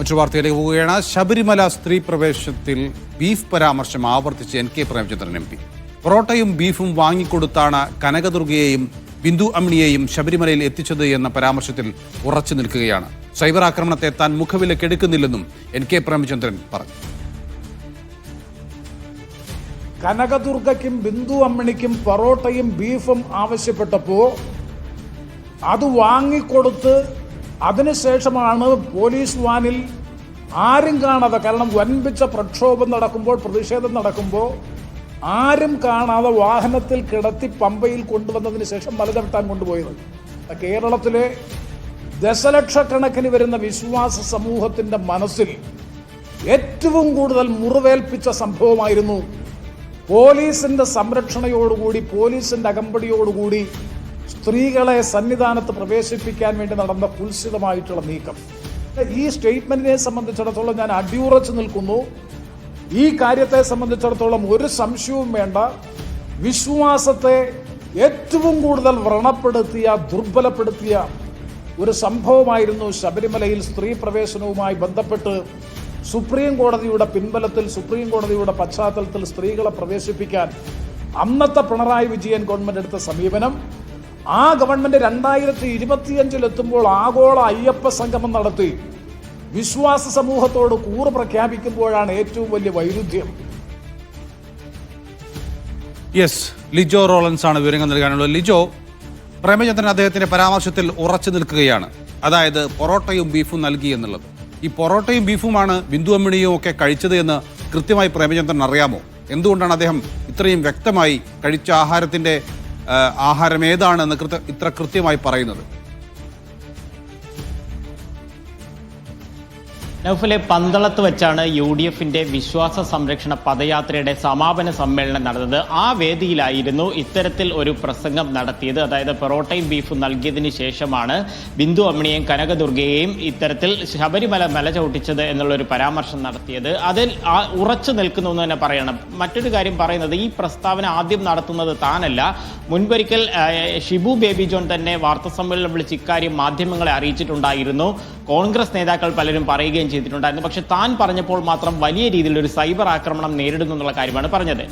മറ്റൊരു വാർത്തയിലേക്ക് പോവുകയാണ്. ശബരിമല സ്ത്രീ പ്രവേശത്തിൽ ബീഫ് പരാമർശം ആവർത്തിച്ച് N K Premachandran M P. പൊറോട്ടയും ബീഫും വാങ്ങിക്കൊടുത്താണ് കനകദുർഗയെയും ബിന്ദു അമ്മിണിയെയും ശബരിമലയിൽ എത്തിച്ചത് എന്ന പരാമർശത്തിൽ ഉറച്ചു നിൽക്കുകയാണ്. സൈബർ ആക്രമണത്തെ താൻ മുഖവിലക്കെടുക്കുന്നില്ലെന്നും എൻ കെ പ്രേമചന്ദ്രൻ പറഞ്ഞു. കനകദുർഗയ്ക്കും ബിന്ദു അമ്മിണിക്കും പൊറോട്ടയും ബീഫും ആവശ്യപ്പെട്ടപ്പോൾ അത് വാങ്ങിക്കൊടുത്ത് അതിനുശേഷമാണ് പോലീസ് വാനിൽ ആരും കാണാതെ കാരണം വൻപിച്ച പ്രക്ഷോഭം നടക്കുമ്പോൾ പ്രതിഷേധം നടക്കുമ്പോൾ ആരും കാണാതെ വാഹനത്തിൽ കിടത്തി പമ്പയിൽ കൊണ്ടുവന്നതിന് ശേഷം മലചവിട്ടാൻ കൊണ്ടുപോയത്. കേരളത്തിലെ ദശലക്ഷക്കണക്കിന് വരുന്ന വിശ്വാസ സമൂഹത്തിന്റെ മനസ്സിൽ ഏറ്റവും കൂടുതൽ മുറിവേൽപ്പിച്ച സംഭവമായിരുന്നു പോലീസിന്റെ സംരക്ഷണയോടുകൂടി പോലീസിന്റെ അകമ്പടിയോടുകൂടി സ്ത്രീകളെ സന്നിധാനത്ത് പ്രവേശിപ്പിക്കാൻ വേണ്ടി നടന്ന കുൽസിതമായിട്ടുള്ള നീക്കം. ഈ സ്റ്റേറ്റ്മെന്റിനെ സംബന്ധിച്ചിടത്തോളം ഞാൻ അടിയുറച്ചു നിൽക്കുന്നു. ഈ കാര്യത്തെ സംബന്ധിച്ചിടത്തോളം ഒരു സംശയവും വേണ്ട. വിശ്വാസത്തെ ഏറ്റവും കൂടുതൽ വ്രണപ്പെടുത്തിയ ദുർബലപ്പെടുത്തിയ ഒരു സംഭവമായിരുന്നു ശബരിമലയിൽ സ്ത്രീ പ്രവേശനവുമായി ബന്ധപ്പെട്ട് സുപ്രീം കോടതിയുടെ പിൻബലത്തിൽ സുപ്രീം കോടതിയുടെ പശ്ചാത്തലത്തിൽ സ്ത്രീകളെ പ്രവേശിപ്പിക്കാൻ അന്നത്തെ പിണറായി വിജയൻ ഗവൺമെന്റ് എടുത്ത സമീപനം. ആ ഗവൺമെന്റ് രണ്ടായിരത്തി ഇരുപത്തിയഞ്ചിലെത്തുമ്പോൾ ആഗോള അയ്യപ്പ സംഗമം നടത്തി. വിശ്വാസ സമൂഹത്തോട് കൂറ് പ്രഖ്യാപിക്കുമ്പോഴാണ് ഏറ്റവും വലിയ വൈരുദ്ധ്യം. യെസ് ലിജോ റോളൻസ് ആണ് വിവരങ്ങൾ നൽകാനുള്ളത്. ലിജോ പ്രേമചന്ദ്രൻ അദ്ദേഹത്തിന്റെ പരാമർശത്തിൽ ഉറച്ചു നിൽക്കുകയാണ്. അതായത് പൊറോട്ടയും ബീഫും നൽകി എന്നുള്ളത്. ഈ പൊറോട്ടയും ബീഫുമാണ് ബിന്ദു അമ്മിണിയും ഒക്കെ കഴിച്ചത് എന്ന് കൃത്യമായി പ്രേമചന്ദ്രൻ അറിയാമോ? എന്തുകൊണ്ടാണ് അദ്ദേഹം ഇത്രയും വ്യക്തമായി കഴിച്ച ആഹാരത്തിന്റെ ആഹാരം ഏതാണെന്ന് കൃത്യ- ഇത്ര കൃത്യമായി പറയുന്നത്. നൗഫലെ പന്തളത്ത് വെച്ചാണ് യു ഡി എഫിന്റെ വിശ്വാസ സംരക്ഷണ പദയാത്രയുടെ സമാപന സമ്മേളനം നടന്നത്. ആ വേദിയിലായിരുന്നു ഇത്തരത്തിൽ ഒരു പ്രസംഗം നടത്തിയത്. അതായത് പൊറോട്ടയും ബീഫും നൽകിയതിന് ശേഷമാണ് ബിന്ദു അമ്മിണിയെയും കനകദുർഗയെയും ഇത്തരത്തിൽ ശബരിമല മല ചവിട്ടിച്ചത് എന്നുള്ളൊരു പരാമർശം നടത്തിയത്. അതിൽ ഉറച്ചു നിൽക്കുന്നു എന്ന് തന്നെ പറയണം. മറ്റൊരു കാര്യം പറയുന്നത് ഈ പ്രസ്താവന ആദ്യം നടത്തുന്നത് താനല്ല. മുൻപൊരിക്കൽ ഷിബു ബേബി ജോൺ തന്നെ വാർത്താ സമ്മേളനം വിളിച്ച് ഇക്കാര്യം മാധ്യമങ്ങളെ അറിയിച്ചിട്ടുണ്ടായിരുന്നു. കോൺഗ്രസ് നേതാക്കൾ പലരും പറയുകയും ചെയ്തിട്ടുണ്ടായിരുന്നു. പക്ഷെ താൻ പറഞ്ഞപ്പോൾ മാത്രം വലിയ രീതിയിൽ ഒരു സൈബർ ആക്രമണം നേരിടുന്നു എന്നുള്ള കാര്യമാണ് പറഞ്ഞത്.